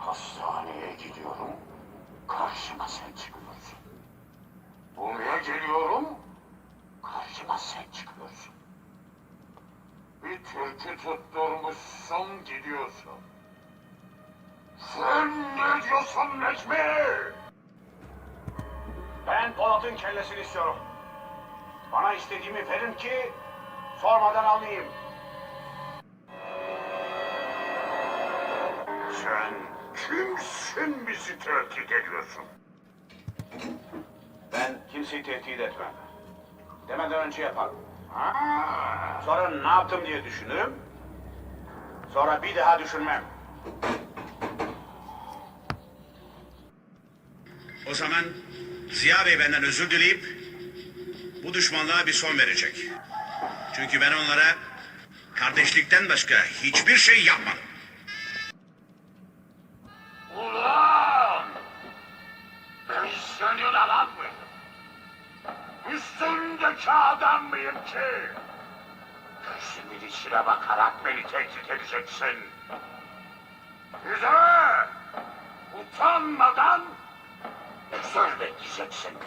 Hastaneye gidiyorum. Karşıma sen çıkıyorsun. Buraya geliyorum. Karşıma sen çıkıyorsun. Bir türkü tutturmuşsun gidiyorsun. Sen ne diyorsun Necmi? Ben Polat'ın kellesini istiyorum. Bana istediğimi verin ki sormadan alayım. Sen kimsin bizi tehdit ediyorsun? Ben kimseyi tehdit etmem. Demeden önce yaparım. Ha, Sonra ne yaptım diye düşünürüm. Sonra bir daha düşünmem. O zaman Ziya Bey benden özür dileyip bu düşmanlığa bir son verecek. Çünkü ben onlara kardeşlikten başka hiçbir şey yapmadım. Senin alan mıyım? Üstündeki adam mıyım ki? Gözümün içine bakarak beni tehdit edeceksin. Bize utanmadan söz bekleyeceksin.